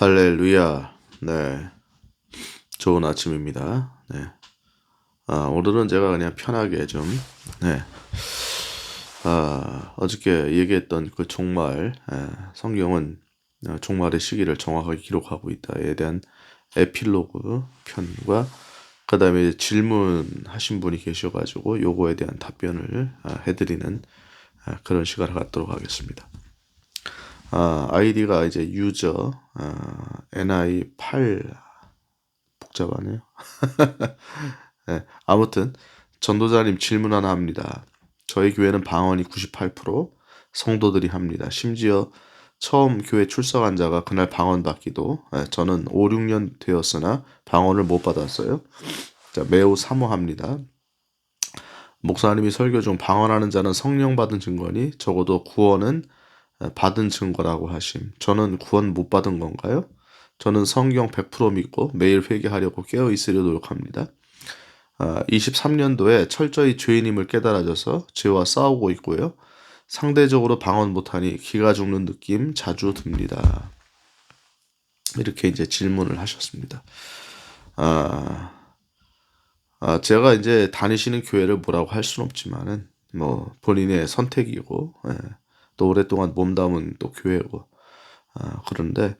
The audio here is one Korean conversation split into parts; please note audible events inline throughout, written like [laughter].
할렐루야. 네. 좋은 아침입니다. 네. 아, 오늘은 제가 그냥 편하게 좀, 네. 아, 어저께 얘기했던 그 종말, 예, 성경은 어, 종말의 시기를 정확하게 기록하고 있다에 대한 에필로그 편과 그 다음에 질문하신 분이 계셔가지고 요거에 대한 답변을 아, 해드리는 아, 그런 시간을 갖도록 하겠습니다. 아, 아이디가 이제 유저 아, ni8 복잡하네요. [laughs] 네, 아무튼 전도자님 질문 하나 합니다. 저희 교회는 방언이 98% 성도들이 합니다. 심지어 처음 교회 출석한 자가 그날 방언 받기도 예, 저는 5, 6년 되었으나 방언을 못 받았어요. 자, 매우 사모합니다. 목사님이 설교 중 방언하는 자는 성령 받은 증거니 적어도 구원은 예, 받은 증거라고 하심. 저는 구원 못 받은 건가요? 저는 성경 100% 믿고 매일 회개하려고 깨어 있으려 노력합니다. 23년도에 아, 철저히 죄인임을 깨달아져서 죄와 싸우고 있고요. 상대적으로 방언 못하니 기가 죽는 느낌 자주 듭니다. 이렇게 이제 질문을 하셨습니다. 아, 아, 제가 이제 다니시는 교회를 뭐라고 할 수는 없지만은 뭐 본인의 선택이고 예, 또 오랫동안 몸담은 또 교회고 아, 그런데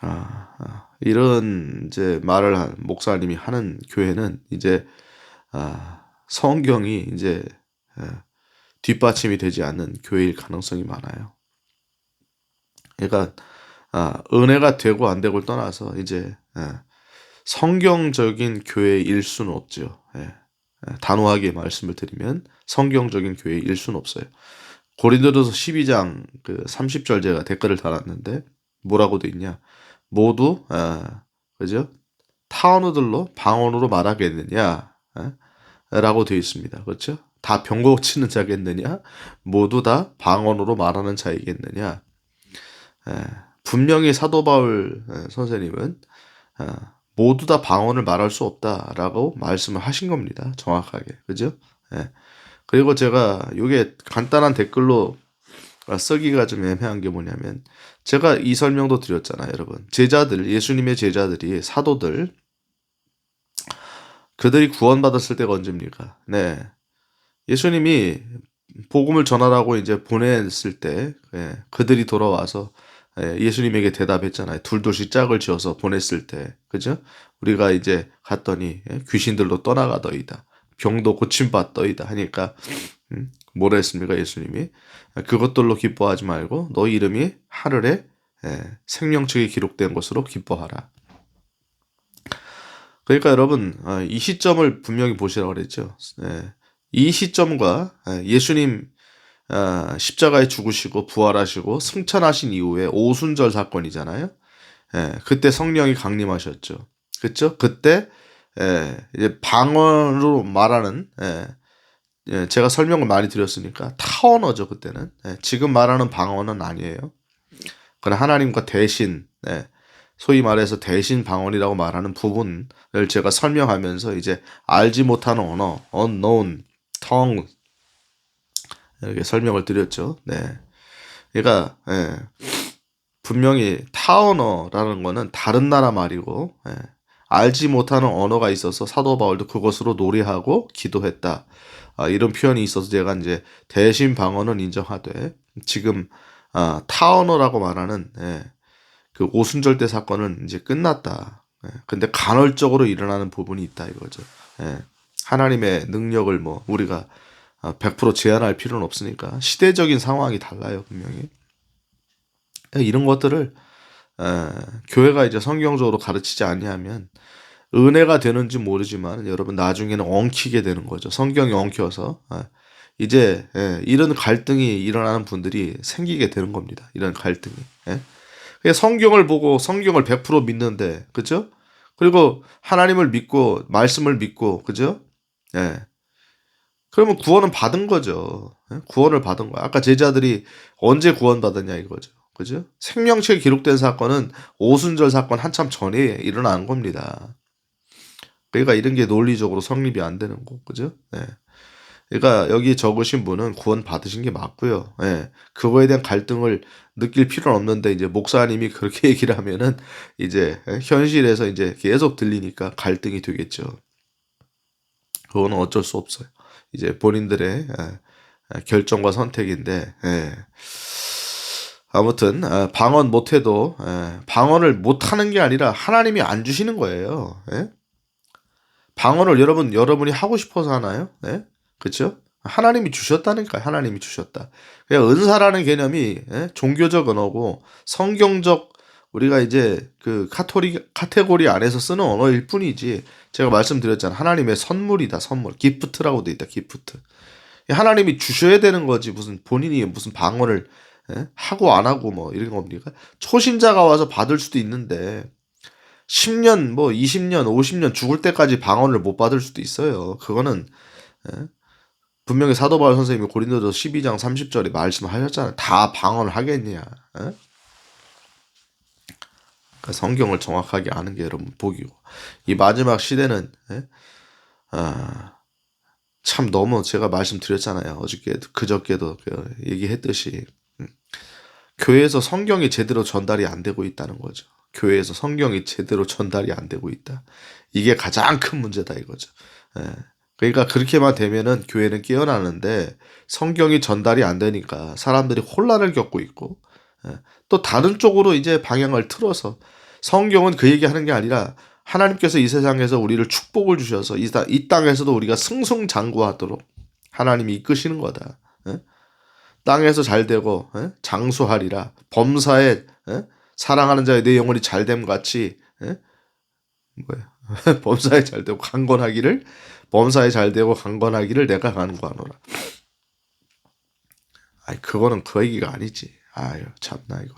아, 아, 이런 이제 말을 한 목사님이 하는 교회는 이제 아, 성경이 이제 예, 뒷받침이 되지 않는 교회일 가능성이 많아요. 그러니까 아, 은혜가 되고 안 되고를 떠나서 이제 예, 성경적인 교회일 수는 없죠. 예, 예, 단호하게 말씀을 드리면 성경적인 교회일 수는 없어요. 고린도전서 12장 그 30절 제가 댓글을 달았는데 뭐라고 돼 있냐? 모두 아, 그죠? 타언어들로 방언으로 말하겠느냐? 아, 라고 되어 있습니다. 그렇죠? 다 병고 치는 자겠느냐? 모두 다 방언으로 말하는 자이겠느냐? 에, 분명히 사도 바울 선생님은 어, 모두 다 방언을 말할 수 없다라고 말씀을 하신 겁니다. 정확하게. 그죠? 예. 그리고 제가 이게 간단한 댓글로 쓰기가 좀 애매한 게 뭐냐면 제가 이 설명도 드렸잖아요, 여러분. 제자들, 예수님의 제자들이 사도들 그들이 구원받았을 때가 언제입니까? 네. 예수님이 복음을 전하라고 이제 보냈을 때 예, 그들이 돌아와서 예, 예수님에게 대답했잖아요. 둘둘씩 짝을 지어서 보냈을 때, 그죠? 우리가 이제 갔더니 예, 귀신들도 떠나가더이다. 병도 고침받더이다 하니까 음, 뭐라 했습니까 예수님이 그것들로 기뻐하지 말고 너 이름이 하늘에 예, 생명책에 기록된 것으로 기뻐하라. 그러니까 여러분 아, 이 시점을 분명히 보시라고 그랬죠. 예, 이 시점과 예, 예수님 아, 십자가에 죽으시고 부활하시고 승천하신 이후에 오순절 사건이잖아요. 그때 성령이 강림하셨죠. 그렇죠? 그때 이제 방언으로 말하는 제가 설명을 많이 드렸으니까 타언어죠 그때는 지금 말하는 방언은 아니에요. 그건 하나님과 대신 소위 말해서 대신 방언이라고 말하는 부분을 제가 설명하면서 이제 알지 못하는 언어, unknown, tongue 이렇게 설명을 드렸죠. 네. 그러니까 예, 분명히 타언어라는 거는 다른 나라 말이고 예, 알지 못하는 언어가 있어서 사도 바울도 그것으로 노래하고 기도했다. 아, 이런 표현이 있어서 제가 이제 대신 방언은 인정하되 지금 아, 타언어라고 말하는 예, 그 오순절대 사건은 이제 끝났다. 예. 근데 간헐적으로 일어나는 부분이 있다 이거죠. 예. 하나님의 능력을 뭐 우리가 100% 어, 제한할 필요는 없으니까 시대적인 상황이 달라요 분명히. 예, 이런 것들을 에, 교회가 이제 성경적으로 가르치지 아니하면 은혜가 되는지 모르지만 여러분 나중에는 엉키게 되는 거죠. 성경이 엉켜서 에, 이제 에, 이런 갈등이 일어나는 분들이 생기게 되는 겁니다. 이런 갈등이. 에? 성경을 보고 성경을 100% 믿는데, 그죠? 그리고 하나님을 믿고, 말씀을 믿고, 그죠? 예. 그러면 구원은 받은 거죠. 예? 구원을 받은 거야. 아까 제자들이 언제 구원받았냐 이거죠. 그죠? 생명책에 기록된 사건은 오순절 사건 한참 전에 일어난 겁니다. 그러니까 이런 게 논리적으로 성립이 안 되는 거, 그죠? 예. 그러니까 여기 적으신 분은 구원 받으신 게 맞고요. 예. 그거에 대한 갈등을 느낄 필요는 없는데 이제 목사님이 그렇게 [laughs] 얘기를 하면은 이제 예, 현실에서 이제 계속 들리니까 갈등이 되겠죠. 그거는 어쩔 수 없어요. 이제 본인들의 예, 결정과 선택인데 예. 아무튼 아, 방언 못해도 예, 방언을 못하는 게 아니라 하나님이 안 주시는 거예요. 예? 방언을 여러분 여러분이 하고 싶어서 하나요? 예? 그렇죠? 하나님이 주셨다니까요. 하나님이 주셨다. 그냥 은사라는 개념이 예? 종교적 언어고 성경적 우리가 이제 그 카토릭 카테고리 안에서 쓰는 언어일 뿐이지 제가 말씀드렸잖아요. 하나님의 선물이다. 선물. 기프트라고 돼 있다. 기프트. 하나님이 주셔야 되는 거지 무슨 본인이 무슨 방언을 예? 하고 안 하고 뭐 이런 겁니까? 초신자가 와서 받을 수도 있는데 10년 뭐 20년 50년 죽을 때까지 방언을 못 받을 수도 있어요. 그거는 예? 분명히 사도 바울 선생님이 고린도서 12장 30절에 말씀하셨잖아요. 다 방언을 하겠냐? 예? 그러니까 성경을 정확하게 아는 게 여러분 복이고 이 마지막 시대는 예? 아, 참 너무 제가 말씀드렸잖아요. 어저께도 그저께도 그 얘기했듯이 음, 교회에서 성경이 제대로 전달이 안 되고 있다는 거죠. 교회에서 성경이 제대로 전달이 안 되고 있다. 이게 가장 큰 문제다 이거죠. 예. 그러니까 그렇게만 되면은 교회는 깨어나는데 성경이 전달이 안 되니까 사람들이 혼란을 겪고 있고 예. 또 다른 쪽으로 이제 방향을 틀어서 성경은 그 얘기하는 게 아니라 하나님께서 이 세상에서 우리를 축복을 주셔서 이, 이 땅에서도 우리가 승승장구하도록 하나님이 이끄시는 거다. 예? 땅에서 잘 되고 예? 장수하리라 범사에 예? 사랑하는 자의 내 영혼이 잘됨 같이 예? 뭐야 [laughs] 범사에 잘 되고 강건하기를 범사에 잘 되고 강건하기를 내가 간구하노라. 아이 그거는 그 얘기가 아니지. 아유 참나 이거.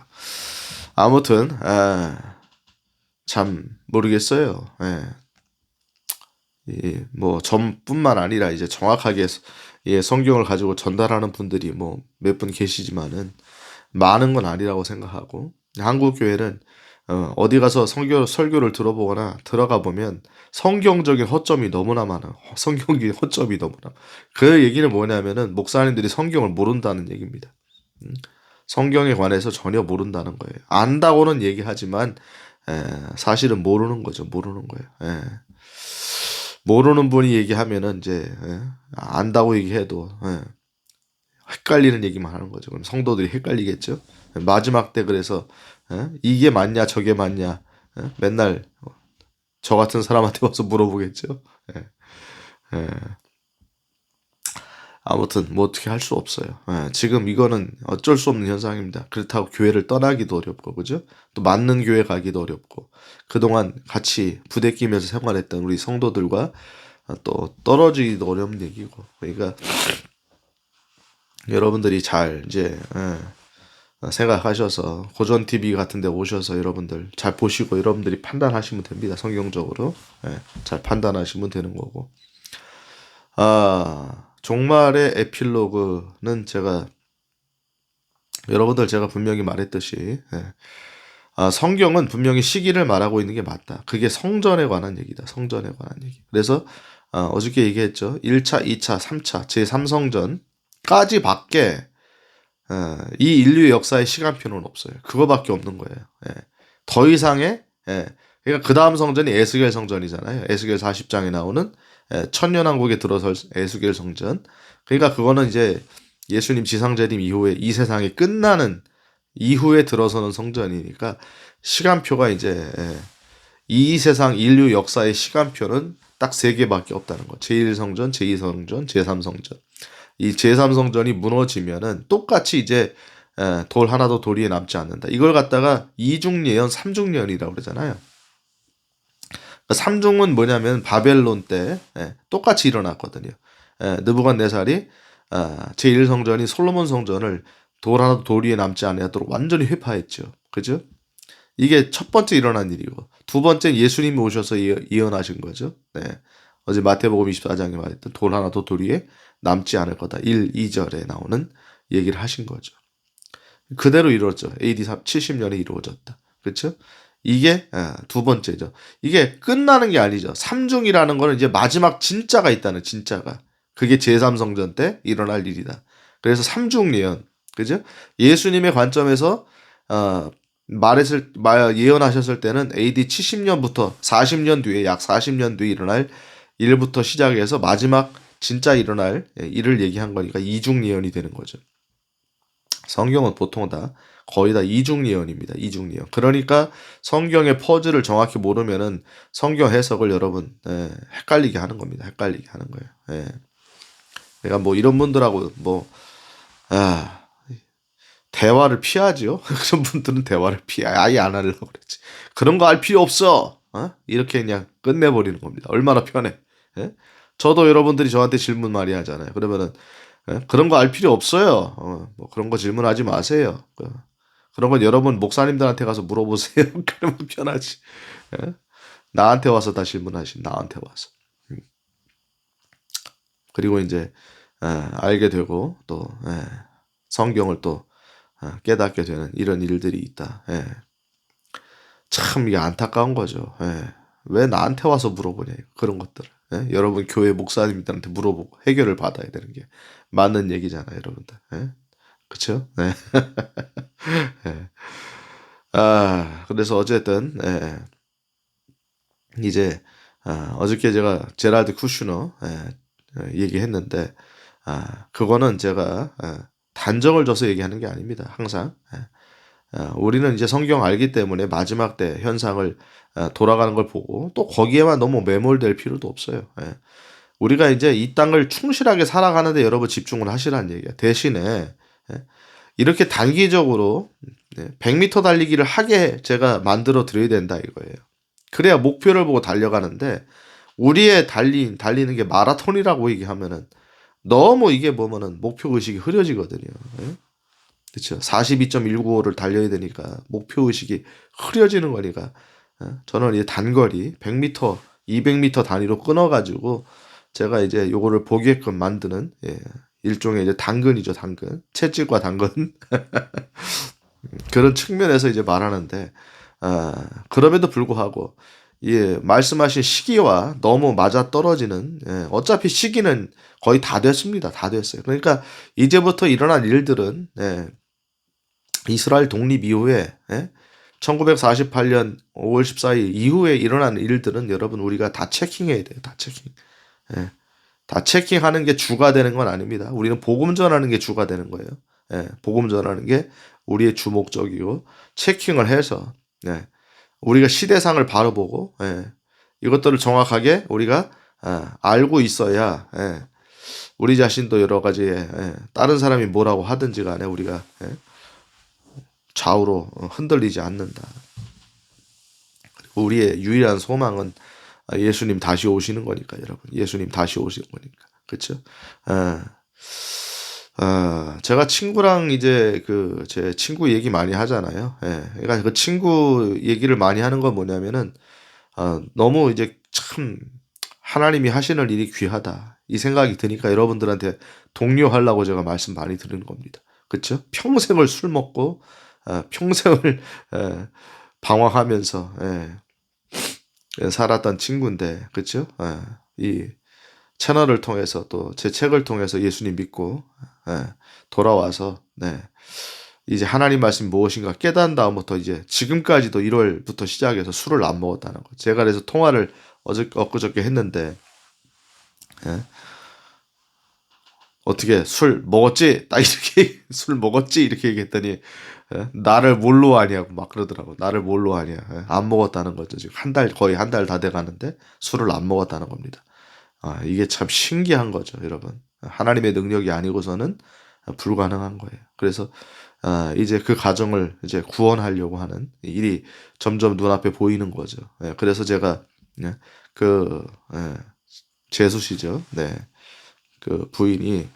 아무튼 아, 참 모르겠어요. 예. 이뭐 전뿐만 아니라 이제 정확하게 예, 성경을 가지고 전달하는 분들이 뭐 몇 분 계시지만은 많은 건 아니라고 생각하고 한국 교회는 어, 어디 가서 성교 설교를 들어보거나 들어가 보면 성경적인 허점이 너무나 많아. [laughs] 성경적인 허점이 너무나. 그 얘기는 뭐냐면은 목사님들이 성경을 모른다는 얘기입니다. 음, 성경에 관해서 전혀 모른다는 거예요. 안다고는 얘기하지만 에, 사실은 모르는 거죠. 모르는 거예요. 에. 모르는 분이 얘기하면은 이제 에, 안다고 얘기해도 에, 헷갈리는 얘기만 하는 거죠. 그럼 성도들이 헷갈리겠죠. 마지막 때 그래서 에? 이게 맞냐 저게 맞냐 에? 맨날 저 같은 사람한테 와서 물어보겠죠. 에. 에. 아무튼 뭐 어떻게 할 수 없어요. 예, 지금 이거는 어쩔 수 없는 현상입니다. 그렇다고 교회를 떠나기도 어렵고 그죠? 또 맞는 교회 가기도 어렵고 그동안 같이 부대 끼면서 생활했던 우리 성도들과 또 떨어지기도 어려운 얘기고 그러니까 여러분들이 잘 이제 예, 생각하셔서 고전 TV 같은 데 오셔서 여러분들 잘 보시고 여러분들이 판단하시면 됩니다. 성경적으로 예, 잘 판단하시면 되는 거고 아 종말의 에필로그는 제가 여러분들 제가 분명히 말했듯이 예. 아, 성경은 분명히 시기를 말하고 있는 게 맞다. 그게 성전에 관한 얘기다. 성전에 관한 얘기. 그래서 어, 어저께 얘기했죠. 1차, 2차, 3차, 제3성전까지 밖에 어, 이 인류의 역사의 시간표는 없어요. 그거밖에 없는 거예요. 예. 더 이상의 예. 그러니까 그 다음 성전이 에스겔 성전이잖아요. 에스겔 40장에 나오는 예, 천년왕국에 들어설 에스겔 성전. 그러니까 그거는 이제 예수님 지상재림 이후에 이 세상이 끝나는 이후에 들어서는 성전이니까 시간표가 이제 예, 이 세상 인류 역사의 시간표는 딱 세 개밖에 없다는 거. 제1성전, 제2성전, 제3성전. 이 제3성전이 무너지면은 똑같이 이제 예, 돌 하나도 도리에 남지 않는다. 이걸 갖다가 이중예언, 삼중예언이라고 그러잖아요. 삼중은 뭐냐면 바벨론 때 예, 똑같이 일어났거든요. 예, 느부갓네살이 아, 제1 성전이 솔로몬 성전을 돌 하나도 돌 위에 남지 않도록 완전히 회파했죠. 그죠? 이게 첫 번째 일어난 일이고 두 번째 예수님이 오셔서 예언하신 거죠. 네. 어제 마태복음 24장에 말했던 돌 하나도 돌 위에 남지 않을 거다. 1, 2절에 나오는 얘기를 하신 거죠. 그대로 이루어졌죠. AD 70년에 이루어졌다. 그렇죠? 이게 아, 두 번째죠. 이게 끝나는 게 아니죠. 삼중이라는 거는 이제 마지막 진짜가 있다는 진짜가. 그게 제3성전 때 일어날 일이다. 그래서 삼중 예언. 그죠? 예수님의 관점에서 어 말했을 말 예언하셨을 때는 AD 70년부터 40년 뒤에 약 40년 뒤에 일어날 일부터 시작해서 마지막 진짜 일어날 예, 일을 얘기한 거니까 이중 예언이 되는 거죠. 성경은 보통 다 거의 다 이중 예언입니다. 이중 예언. 그러니까 성경의 퍼즐을 정확히 모르면은 성경 해석을 여러분 예, 헷갈리게 하는 겁니다. 헷갈리게 하는 거예요. 예. 내가 뭐 이런 분들하고 뭐 아, 대화를 피하죠. [laughs] 그런 분들은 대화를 피해 아예 안 하려고 그랬지. 그런 거 알 필요 없어. 어? 이렇게 그냥 끝내버리는 겁니다. 얼마나 편해. 예? 저도 여러분들이 저한테 질문 많이 하잖아요. 그러면은 예? 그런 거 알 필요 없어요. 어, 뭐 그런 거 질문하지 마세요. 그, 그런 건 여러분 목사님들한테 가서 물어보세요. [laughs] 그러면 편하지. 예? 나한테 와서 다 질문하신 나한테 와서. 음. 그리고 이제 예, 알게 되고 또 예, 성경을 또 어, 깨닫게 되는 이런 일들이 있다. 예. 참 이게 안타까운 거죠. 예. 왜 나한테 와서 물어보냐 그런 것들을. 예? 여러분 교회 목사님들한테 물어보고 해결을 받아야 되는 게 맞는 얘기잖아요, 여러분들. 예? 그쵸? 네. 예. [laughs] 아, 그래서 어쨌든, 예. 이제, 아, 어저께 제가 제라드 쿠슈너, 예, 어, 얘기했는데, 아, 그거는 제가, 아, 단정을 줘서 얘기하는 게 아닙니다. 항상. 예. 아, 우리는 이제 성경 알기 때문에 마지막 때 현상을 아, 돌아가는 걸 보고 또 거기에만 너무 매몰될 필요도 없어요. 예. 우리가 이제 이 땅을 충실하게 살아가는데 여러분 집중을 하시라는 얘기야. 대신에 예. 이렇게 단기적으로 100m 달리기를 하게 제가 만들어 드려야 된다 이거예요. 그래야 목표를 보고 달려가는데 우리의 달리 달리는 게 마라톤이라고 얘기하면은 너무 이게 보면은 목표 의식이 흐려지거든요. 예? 그렇죠. 42.195를 달려야 되니까 목표 의식이 흐려지는 거니까 어? 저는 이제 단거리 100m, 200m 단위로 끊어가지고 제가 이제 요거를 보게끔 만드는 예, 일종의 이제 당근이죠, 당근. 채찍과 당근. [laughs] 그런 측면에서 이제 말하는데 아, 그럼에도 불구하고 예, 말씀하신 시기와 너무 맞아 떨어지는 예, 어차피 시기는 거의 다 됐습니다. 다 됐어요. 그러니까 이제부터 일어날 일들은 예, 이스라엘 독립 이후에 예? 1948년 5월 14일 이후에 일어난 일들은 여러분 우리가 다 체킹해야 돼요. 다 체킹. 예. 다 체킹하는 게 주가 되는 건 아닙니다. 우리는 복음 전하는 게 주가 되는 거예요. 예. 복음 전하는 게 우리의 주 목적이고 체킹을 해서 예. 우리가 시대상을 바로 보고 예. 이것들을 정확하게 우리가 아, 알고 있어야 예. 우리 자신도 여러 가지 예. 다른 사람이 뭐라고 하든지 간에 우리가 예. 좌우로 흔들리지 않는다. 우리의 유일한 소망은 예수님 다시 오시는 거니까 여러분. 예수님 다시 오시는 거니까. 그렇죠? 아, 아, 제가 친구랑 이제 그 제 친구 얘기 많이 하잖아요. 예. 그러니까 그 친구 얘기를 많이 하는 건 뭐냐면은 아, 너무 이제 참 하나님이 하시는 일이 귀하다. 이 생각이 드니까 여러분들한테 독려하려고 제가 말씀 많이 드리는 겁니다. 그렇죠? 평생을 술 먹고 어, 평생을 에, 방황하면서 예, 살았던 친구인데 그렇죠? 예, 이 채널을 통해서 또 제 책을 통해서 예수님 믿고 예, 돌아와서 네. 이제 하나님 말씀 무엇인가 깨달은 다음부터 이제 지금까지도 1월부터 시작해서 술을 안 먹었다는 거. 제가 그래서 통화를 어저 엊그저께 했는데 예? 어떻게 술 먹었지? 딱 이렇게 [laughs] 술 먹었지? 이렇게 얘기했더니 예? 나를 뭘로 아냐고 막 그러더라고. 나를 뭘로 아냐. 예? 안 먹었다는 거죠. 지금 한 달, 거의 한 달 다 돼 가는데 술을 안 먹었다는 겁니다. 아, 이게 참 신기한 거죠, 여러분. 하나님의 능력이 아니고서는 불가능한 거예요. 그래서 아, 이제 그 가정을 이제 구원하려고 하는 일이 점점 눈앞에 보이는 거죠. 예, 그래서 제가 예, 그 예, 제수시죠. 네, 그 부인이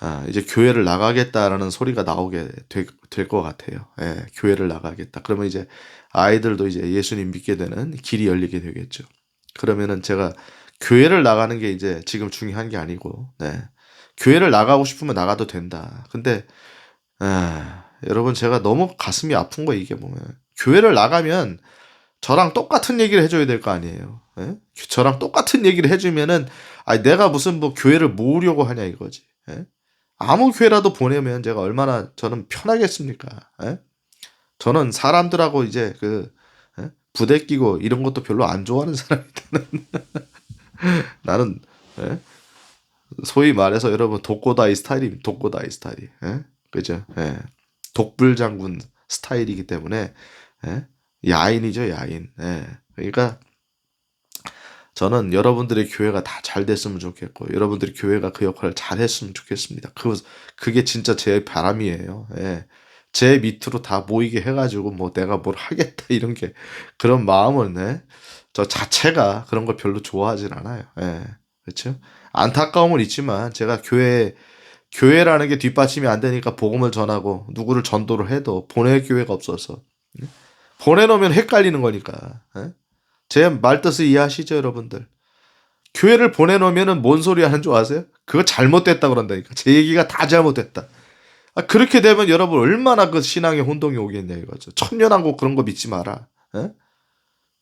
아, 이제 교회를 나가겠다라는 소리가 나오게 될 것 같아요. 예, 교회를 나가겠다. 그러면 이제 아이들도 이제 예수님 믿게 되는 길이 열리게 되겠죠. 그러면은 제가 교회를 나가는 게 이제 지금 중요한 게 아니고, 네. 교회를 나가고 싶으면 나가도 된다. 근데, 아, 여러분 제가 너무 가슴이 아픈 거 이게 보면. 교회를 나가면 저랑 똑같은 얘기를 해줘야 될 거 아니에요. 예? 저랑 똑같은 얘기를 해주면은 아 내가 무슨 뭐 교회를 모으려고 하냐 이거지. 예? 아무 교회라도 보내면 제가 얼마나 저는 편하겠습니까? 예? 저는 사람들하고 이제 그 예? 부대 끼고 이런 것도 별로 안 좋아하는 사람이다. [laughs] 나는 예? 소위 말해서 여러분 독고다이 스타일입니다. 독고다이 스타일이. 예? 그죠? 예. 독불 장군 스타일이기 때문에 예? 야인이죠, 야인. 예. 그러니까 저는 여러분들의 교회가 다 잘 됐으면 좋겠고 여러분들의 교회가 그 역할을 잘 했으면 좋겠습니다. 그 그게 진짜 제 바람이에요. 예. 제 밑으로 다 모이게 해가지고 뭐 내가 뭘 하겠다 [laughs] 이런 게 그런 마음은 네? 저 자체가 그런 걸 별로 좋아하진 않아요. 예. 그렇죠? 안타까움은 있지만 제가 교회 교회라는 게 뒷받침이 안 되니까 복음을 전하고 누구를 전도를 해도 보낼 교회가 없어서 예? 보내놓으면 헷갈리는 거니까. 예? 제 말뜻을 이해하시죠, 여러분들? 교회를 보내놓으면 뭔 소리 하는 줄 아세요? 그거 잘못됐다 그런다니까. 제 얘기가 다 잘못됐다. 아, 그렇게 되면 여러분 얼마나 그 신앙의 혼동이 오겠냐 이거죠. 천년왕국 그런 거 믿지 마라. 에?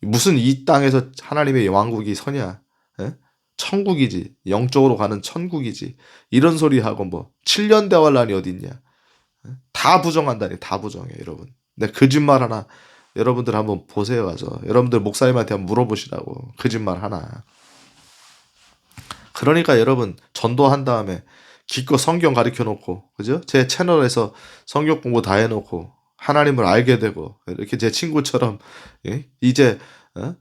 무슨 이 땅에서 하나님의 왕국이 서냐? 에? 천국이지. 영적으로 가는 천국이지. 이런 소리 하고 뭐 7년 대환란이 어딨냐? 에? 다 부정한다니 다 부정해 여러분. 내 거짓말 하나 여러분들 한번 보세요 가서 여러분들 목사님한테 한번 물어보시라고 거짓말 하나. 그러니까 여러분 전도한 다음에 기껏 성경 가르쳐 놓고 그죠? 제 채널에서 성경 공부 다 해놓고 하나님을 알게 되고 이렇게 제 친구처럼 예? 이제 어?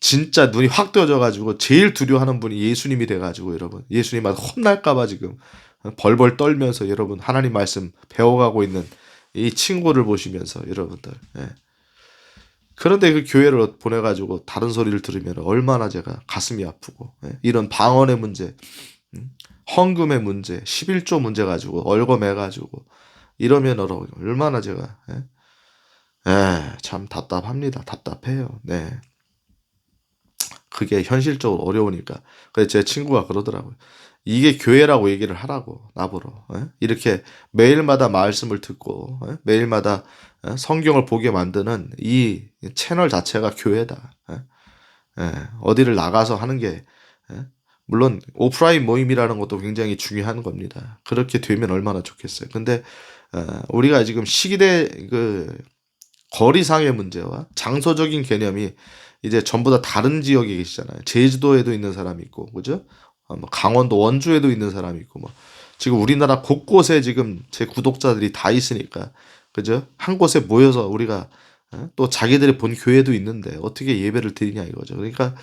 진짜 눈이 확 떠져 가지고 제일 두려워하는 분이 예수님이 돼 가지고 여러분 예수님한테 혼날까 봐 지금 벌벌 떨면서 여러분 하나님 말씀 배워가고 있는 이 친구를 보시면서 여러분들 예. 그런데 그 교회를 보내가지고 다른 소리를 들으면 얼마나 제가 가슴이 아프고 예? 이런 방언의 문제, 음? 헌금의 문제, 11조 문제 가지고 얼거매 가지고 이러면 얼마나 제가 예? 예, 참 답답합니다. 답답해요. 네. 그게 현실적으로 어려우니까. 그래서 제 친구가 그러더라고요. 이게 교회라고 얘기를 하라고 나보러 예? 이렇게 매일마다 말씀을 듣고 예? 매일마다 예? 성경을 보게 만드는 이 채널 자체가 교회다. 어디를 나가서 하는 게 예? 물론 오프라인 모임이라는 것도 굉장히 중요한 겁니다. 그렇게 되면 얼마나 좋겠어요. 근데 어, 우리가 지금 시기대 그 거리상의 문제와 장소적인 개념이 이제 전부 다 다른 지역에 계시잖아요. 제주도에도 있는 사람이 있고, 그죠? 어, 뭐 강원도 원주에도 있는 사람이 있고, 뭐 지금 우리나라 곳곳에 지금 제 구독자들이 다 있으니까, 그죠? 한 곳에 모여서 우리가 어? 또 자기들이 본 교회도 있는데 어떻게 예배를 드리냐 이거죠. 그러니까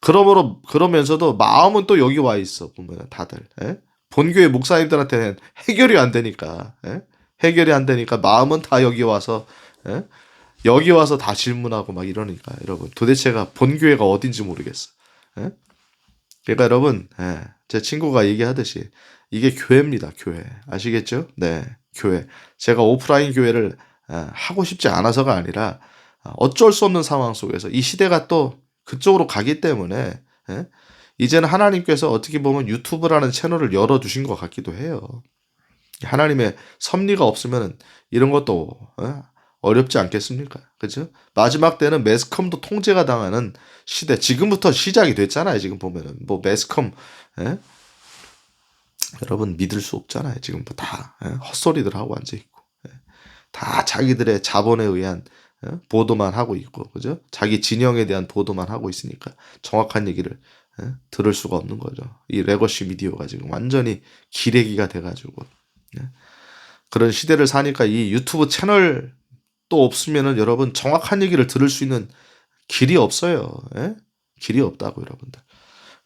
그러므로 그러면서도 마음은 또 여기 와 있어 보면 다들 예? 본교회 목사님들한테는 해결이 안 되니까 예? 해결이 안 되니까 마음은 다 여기 와서 예? 여기 와서 다 질문하고 막 이러니까 여러분 도대체가 본교회가 어딘지 모르겠어. 예? 그러니까 여러분 예, 제 친구가 얘기하듯이 이게 교회입니다 교회 아시겠죠? 네 교회 제가 오프라인 교회를 예, 하고 싶지 않아서가 아니라 어쩔 수 없는 상황 속에서 이 시대가 또 그쪽으로 가기 때문에 예? 이제는 하나님께서 어떻게 보면 유튜브라는 채널을 열어두신 것 같기도 해요. 하나님의 섭리가 없으면 이런 것도 예? 어렵지 않겠습니까? 그죠? 마지막 때는 매스컴도 통제가 당하는 시대. 지금부터 시작이 됐잖아요. 지금 보면은 뭐 매스컴 예? 여러분 믿을 수 없잖아요. 지금 뭐 다 예? 헛소리들 하고 앉아 있고 예? 다 자기들의 자본에 의한 예? 보도만 하고 있고 그죠? 자기 진영에 대한 보도만 하고 있으니까 정확한 얘기를 예? 들을 수가 없는 거죠. 이 레거시 미디어가 지금 완전히 기레기가 돼가지고 예? 그런 시대를 사니까 이 유튜브 채널 또 없으면은 여러분 정확한 얘기를 들을 수 있는 길이 없어요. 길이 없다고 여러분들.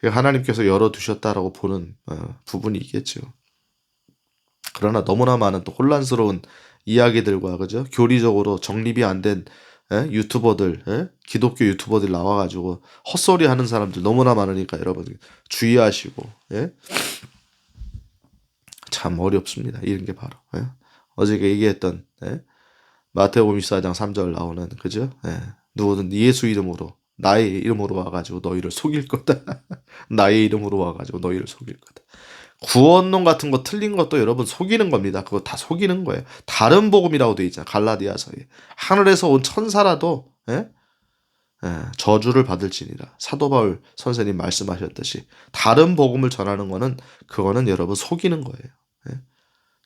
하나님께서 열어 두셨다라고 보는 어, 부분이 있겠죠. 그러나 너무나 많은 또 혼란스러운 이야기들과 그죠 교리적으로 정립이 안된 유튜버들 에? 기독교 유튜버들 나와가지고 헛소리 하는 사람들 너무나 많으니까 여러분 주의하시고 예? 참 어렵습니다 이런 게 바로 예? 어제 얘기했던 예? 마태복음 24장 3절 나오는 그죠 예? 누구든 예수 이름으로 나의 이름으로 와가지고 너희를 속일 거다 [laughs] 나의 이름으로 와가지고 너희를 속일 거다 구원론 같은 거 틀린 것도 여러분 속이는 겁니다. 그거 다 속이는 거예요. 다른 복음이라고 돼 있잖아. 갈라디아서에. 하늘에서 온 천사라도 예? 예, 저주를 받을지니라. 사도 바울 선생님 말씀하셨듯이 다른 복음을 전하는 거는 그거는 여러분 속이는 거예요.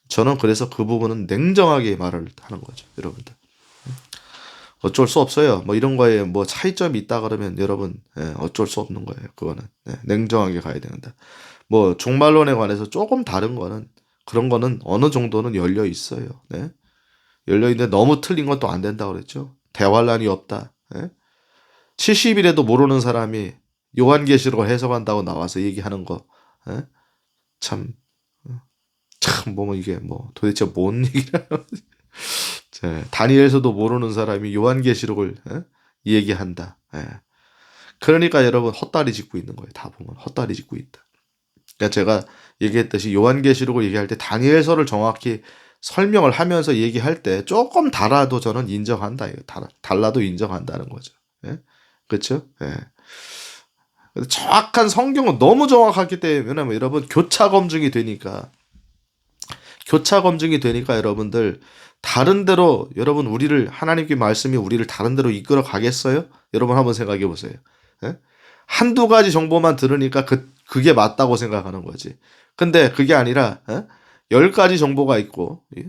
예. 저는 그래서 그 부분은 냉정하게 말을 하는 거죠, 여러분들. 예. 어쩔 수 없어요. 뭐 이런 거에 뭐 차이점이 있다 그러면 여러분 예, 어쩔 수 없는 거예요. 그거는 예, 냉정하게 가야 된다. 뭐 종말론에 관해서 조금 다른 거는 그런 거는 어느 정도는 열려 있어요. 네? 열려 있는데 너무 틀린 건 또 안 된다 그랬죠. 대환란이 없다. 예? 70일에도 모르는 사람이 요한계시록을 해석한다고 나와서 얘기하는 거, 예? 참, 어, 참, 뭐, 이게 뭐, 도대체 뭔 [laughs] 얘기라. 다니엘서도 모르는 사람이 요한계시록을 예? 얘기한다. 예. 그러니까 여러분 헛다리 짚고 있는 거예요. 다 보면 헛다리 짚고 있다. 그러니까 제가 얘기했듯이 요한계시록을 얘기할 때 다니엘서를 정확히 설명을 하면서 얘기할 때 조금 달아도 저는 인정한다. 달라도 인정한다는 거죠. 예? 그렇죠? 예. 정확한 성경은 너무 정확하기 때문에 왜냐면 여러분 교차 검증이 되니까 교차 검증이 되니까 여러분들 다른 데로 여러분 우리를 하나님께 말씀이 우리를 다른 데로 이끌어 가겠어요? 여러분 한번 생각해 보세요. 예? 한두 가지 정보만 들으니까 그 그게 맞다고 생각하는 거지. 근데 그게 아니라 예? 열 가지 정보가 있고 예?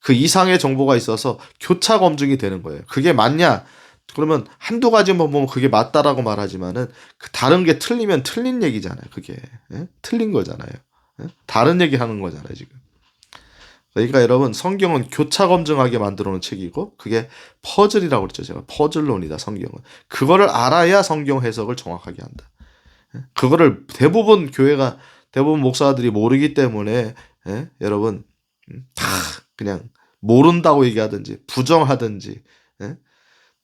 그 이상의 정보가 있어서 교차 검증이 되는 거예요. 그게 맞냐? 그러면 한두 가지만 보면 그게 맞다라고 말하지만은 그 다른 게 틀리면 틀린 얘기잖아요. 그게 예? 틀린 거잖아요. 예? 다른 얘기 하는 거잖아요. 지금. 그러니까 여러분 성경은 교차 검증하게 만들어 놓은 책이고 그게 퍼즐이라고 그랬죠. 제가 퍼즐론이다 성경은. 그거를 알아야 성경 해석을 정확하게 한다. 예? 그거를 대부분 교회가 대부분 목사들이 모르기 때문에 예? 여러분 음, 다 그냥 모른다고 얘기하든지 부정하든지 예?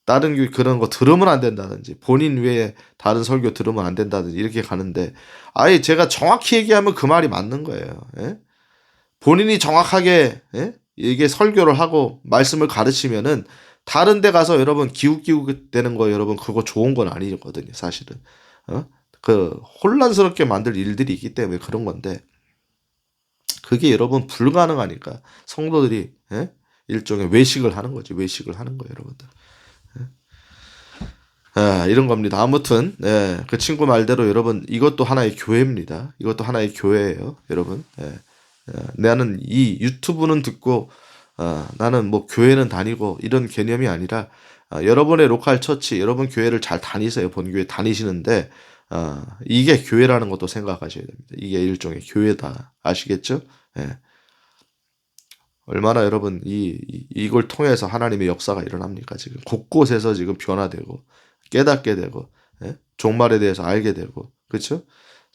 다른 교 그런 거 들으면 안 된다든지 본인 외에 다른 설교 들으면 안 된다든지 이렇게 가는데 아예 제가 정확히 얘기하면 그 말이 맞는 거예요. 예? 본인이 정확하게 예? 이게 설교를 하고 말씀을 가르치면은 다른 데 가서 여러분 기웃기웃 되는 거 여러분 그거 좋은 건 아니거든요 사실은 어? 그 혼란스럽게 만들 일들이 있기 때문에 그런 건데 그게 여러분 불가능하니까 성도들이 예? 일종의 외식을 하는 거지 외식을 하는 거예요 여러분들 예, 이런 겁니다. 아무튼 예, 그 친구 말대로 여러분 이것도 하나의 교회입니다. 이것도 하나의 교회예요, 여러분. 예, 예, 나는 이 유튜브는 듣고 어, 나는 뭐 교회는 다니고 이런 개념이 아니라 어, 여러분의 로컬 처치, 여러분 교회를 잘 다니세요. 본교회 다니시는데 어, 이게 교회라는 것도 생각하셔야 됩니다. 이게 일종의 교회다. 아시겠죠? 예. 얼마나 여러분 이, 이 이걸 통해서 하나님의 역사가 일어납니까? 지금 곳곳에서 지금 변화되고 깨닫게 되고 예? 종말에 대해서 알게 되고 그렇죠?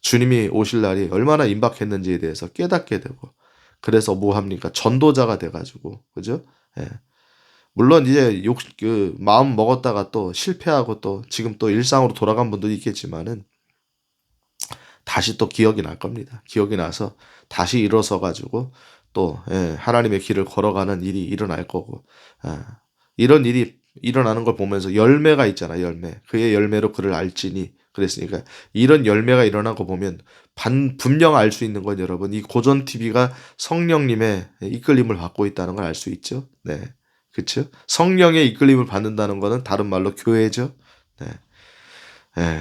주님이 오실 날이 얼마나 임박했는지에 대해서 깨닫게 되고 그래서 뭐 합니까? 전도자가 돼 가지고 그죠? 예. 물론 이제 욕 그 마음 먹었다가 또 실패하고 또 지금 또 일상으로 돌아간 분도 있겠지만은 다시 또 기억이 날 겁니다. 기억이 나서 다시 일어서 가지고 또 예, 하나님의 길을 걸어가는 일이 일어날 거고 아, 이런 일이 일어나는 걸 보면서 열매가 있잖아 열매 그의 열매로 그를 알지니 그랬으니까 이런 열매가 일어난 거 보면 반, 분명 알 수 있는 건 여러분 이 고전 TV가 성령님의 이끌림을 받고 있다는 걸 알 수 있죠? 네. 그렇죠 성령의 이끌림을 받는다는 거는 다른 말로 교회죠? 네. 에,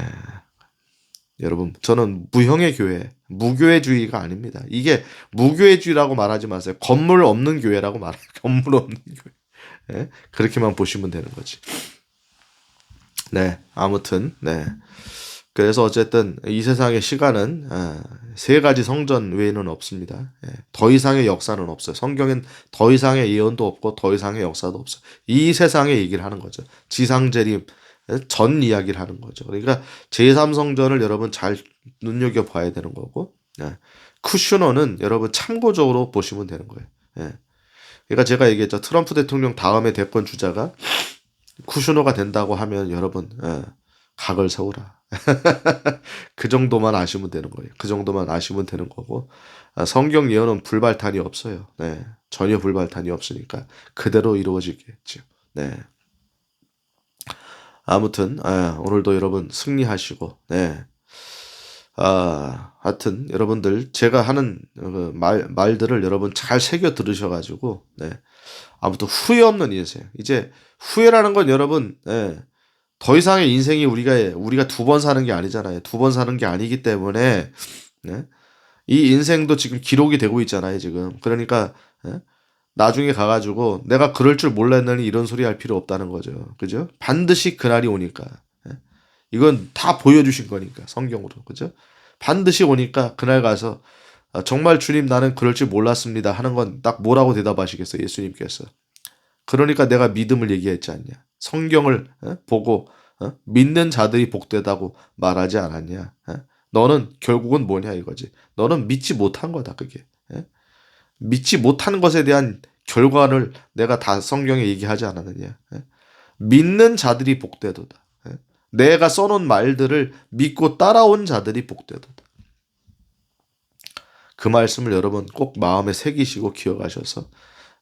여러분 저는 무형의 교회 무교회주의가 아닙니다. 이게 무교회주의라고 말하지 마세요. 건물 없는 교회라고 말해요. [laughs] 건물 없는 교회. 네, 그렇게만 보시면 되는 거지. 네, 아무튼 네. 그래서 어쨌든 이 세상의 시간은 아, 세 가지 성전 외에는 없습니다. 예, 더 이상의 역사는 없어요. 성경엔 더 이상의 예언도 없고 더 이상의 역사도 없어요. 이 세상의 얘기를 하는 거죠. 지상재림 전 이야기를 하는 거죠. 그러니까 제3성전을 여러분 잘 눈여겨 봐야 되는 거고 예, 쿠슈너는 여러분 참고적으로 보시면 되는 거예요. 예. 그러니까 제가 얘기했죠. 트럼프 대통령 다음에 대권 주자가 쿠슈노가 된다고 하면 여러분 예, 각을 세우라. [laughs] 그 정도만 아시면 되는 거예요. 그 정도만 아시면 되는 거고 아, 성경 예언은 불발탄이 없어요. 네, 전혀 불발탄이 없으니까 그대로 이루어지겠죠. 네. 아무튼 아, 오늘도 여러분 승리하시고 네. 아, 하여튼 여러분들 제가 하는 그 말 말들을 여러분 잘 새겨 들으셔 가지고 네. 아무튼 후회 없는 인생. 이제 후회라는 건 여러분 네. 더 이상의 인생이 우리가 우리가 두 번 사는 게 아니잖아요. 두 번 사는 게 아니기 때문에 네? 이 인생도 지금 기록이 되고 있잖아요. 지금 그러니까 예? 나중에 가가지고 내가 그럴 줄 몰랐느니 이런 소리 할 필요 없다는 거죠. 그죠? 반드시 그날이 오니까 예? 이건 다 보여주신 거니까 성경으로 그죠? 반드시 오니까 그날 가서 아, 정말 주님 나는 그럴 줄 몰랐습니다 하는 건 딱 뭐라고 대답하시겠어요 예수님께서 그러니까 내가 믿음을 얘기했지 않냐 성경을 어? 보고 어? 믿는 자들이 복되다고 말하지 않았냐 어? 너는 결국은 뭐냐 이거지 너는 믿지 못한 거다 그게 예? 믿지 못한 것에 대한 결과를 내가 다 성경에 얘기하지 않았느냐 예? 믿는 자들이 복되도다 예? 내가 써놓은 말들을 믿고 따라온 자들이 복되도다 그 말씀을 여러분 꼭 마음에 새기시고 기억하셔서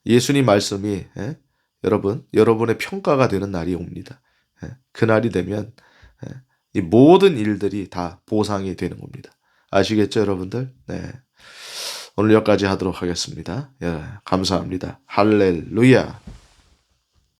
예수님 말씀이 예? 여러분 여러분의 평가가 되는 날이 옵니다. 예? 그 날이 되면 예? 이 모든 일들이 다 보상이 되는 겁니다. 아시겠죠, 여러분들? 네. 오늘 여기까지 하도록 하겠습니다. 예, 감사합니다. 할렐루야.